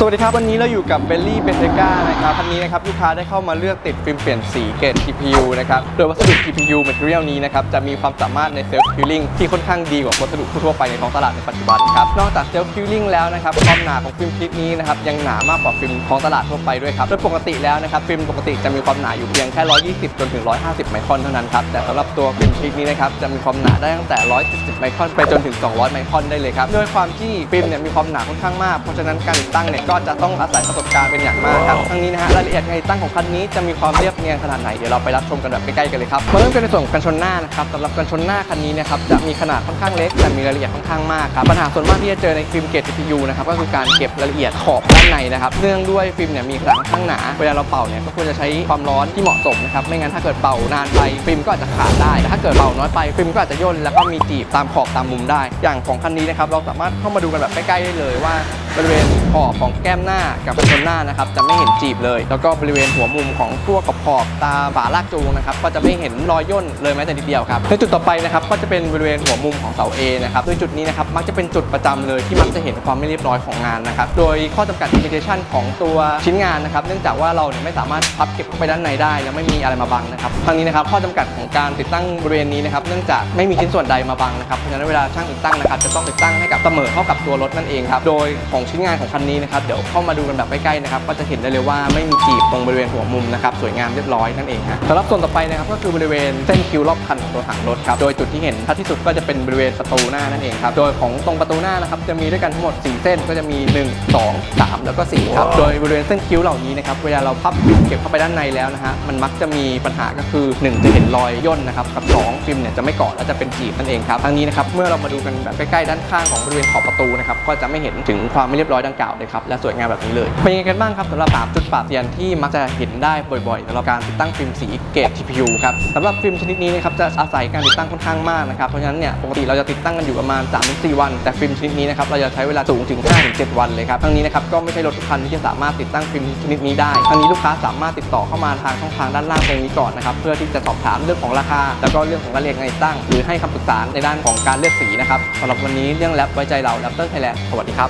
สวัสดีครับ วันนี้เราอยู่กับเบลลี่เบนเ a ก้านะครับคันนี้นะครับลูกค้าได้เข้ามาเลือกติดฟิล์มเปลี่ยนสีเกรด TPU นะครับ โดยวัสดุ TPU Material นี้นะครับ จะมีความสามารถในเซลฟ์คิลลิ่งที่ค่อนข้างดีกว่าวัสดุทั่วไปในท้องตลาดในปัจจุบันครับ นอกจากเซลฟ์คิลลิ่งแล้วนะครับ ความหนาของฟิล์มชนิดนี้นะครับ ยังหนามากกว่าฟิล์มท้องตลาดทั่วไปด้วยครับ โดยปกติแล้วนะครับฟิล์มปกติจะมีความหนาอยู่เพียงแค่ 120 จนถึง 150 ไมครอนเท่านั้นครับ แต่สำหรับตัวฟิล์มชนิดนี้นะครับจะมีความหนาได้ตั้งแต่ 170 ไมครอนไปจนถึง 200 ไมครอนได้เลยครับด้วยความที่ฟิล์มเนี่ยมีความหนาค่อนข้างมากเพราะฉะนั้นการติดตั้งเนี่ยก็จะต้องอาศัยประสบการณ์เป็นอย่างมากครับทั้งนี้นะฮะรายละเอียดการติดตั้งของคันนี้จะมีความเรียบเนียนขนาดไหนเดี๋ยวเราไปรับชมกันแบบใกล้ๆกันเลยครับมาเริ่มกันในส่วนของกันชนหน้านะครับสำหรับกันชนหน้าคันนี้นะครับจะมีขนาดค่อนข้างเล็กแต่มีรายละเอียดค่อนข้างมากครับปัญหาส่วนมากที่จะเจอในฟิล์มเกรด CPU นะครับก็คือการเก็บรายละเอียดขอบด้านในนะครับเนื่องด้วยฟิล์มเนี่ยมีขนาดค่อนข้างหนาเวลาเราเป่าเนี่ยก็ควรจะใช้ความร้อนที่เหมาะสมนะครับไม่งั้นถ้าเกิดเป่านานไปฟิล์มก็อาจจะขาดได้แต่ถ้าเกิดเป่าน้อยไปฟิล์มก็อาจจะย่นแล้วก็มีจีบตามขอบตามมุมได้ อย่างของคันนี้นะครับเราสามารถเข้ามาดูกันแบบใกล้ๆได้เลยว่า บริเวณขอบของแก้มหน้ากับกันหน้านะครับจะไม่เห็นจีบเลย แล้วก็บริเวณหัวมุมของพวกขอบตาฝาลากจูงนะครับก็จะไม่เห็นรอยย่นเลยแม้แต่นิดเดียวครับในจุดต่อไปนะครับก็จะเป็นบริเวณหัวมุมของเสา A นะครับโดยจุดนี้นะครับมักจะเป็นจุดประจำเลยที่มักจะเห็นความไม่เรียบร้อยของงานนะครับโดยข้อจำกัด limitation ของตัวชิ้นงานนะครับเนื่องจากว่าเราเนี่ยไม่สามารถพับเก็บเข้าไปด้านในได้ และไม่มีอะไรมาบังนะครับทั้งนี้นะครับข้อจำกัดของการติดตั้งบริเวณนี้นะครับเนื่องจากไม่มีชิ้นส่วนใดมาบังนะครับเพราะฉะนั้นเวลาช่างติดตั้งนะครับจะต้องติดตั้งให้กับเสมอเข้ากับตัวรถนั่นเองครับโดยของชิ้นงานของคันนี้นะครับเดี๋ยวเข้ามาดูกันแบบใกล้ๆนะครับก็จะเห็นได้เลยว่าไม่มีจีบตรงบริเวณหัวมุมนะครับสวยงามเรียบร้อยนั่นเองฮะสำหรับส่วนต่อไปนะครับก็คือบริเวณเส้นคิ้วรอบคันของตัวถังรถครับโดยจุดที่เห็นชัดที่สุดก็จะเป็นบริเวณประตูหน้านั่นเองครับโดยของตรงประตูหน้านะครับจะมีด้วยกันทั้งหมด 4 เส้นก็จะมี 1 2 3 แล้วก็4ครับโดยบริเวณเส้นคิ้วเหล่านี้นะครับเวลาเราพับฟิล์มเก็บเข้าไปด้านในแล้วนะฮะมันมักจะมีปัญหาก็คือ 1 จะเห็นรอยย่นนะครับกับสองฟิล์มเนี่ยจะไม่เกาะและจะเป็นจีบนั่นเองครับทั้งนี้นะครับเมื่อเรามาดูกันแบบใกล้ๆด้านข้างของบริเวณขอบประตูนะครับก็จะไม่เห็นถึงความไม่เรียบร้อยดังกล่าวเลยครับและสวยงามแบบนี้เลยเป็นยังไงกันบ้างครับสำหรับสาจุดปราเซียนที่มักจะเห็นได้บ่อยๆสำหรับการติดตั้งฟิล์มสีเกรด TPU ครับสำหรับฟิล์มชนิดนี้นะครับจะอาศัยการติดตั้งค่อนข้างมากนะครับเพราะฉะนั้นเนี่ยปกติเราจะติดตั้งกันอยู่ประมาณ 3-4 วัน แต่ฟิล์มชนิดนี้นะครับเราจะใช้เวลาสูงถึง 5-7 วันเลยครับทั้งนี้นะครับก็ไม่ใช่รถทุกคันที่จะสามารถติดตั้งฟิล์มชนิดนี้ได้ทั้งนี้ลูกค้าสามารถติดต่อเข้ามาทางช่องทางด้านล่างตรงนี้ก่อนนะครับเพื่อที่จะสอบถามเรื่องของราคา แล้วก็เรื่องของรายละเอียดการตั้ง หรือให้คำปรึกษาในด้านของการเลือกสีนะครับสำหรับวันนี้เรื่องแรปไว้ใจเราแรปเตอร์ไทยแลนด์สวัสดีครับ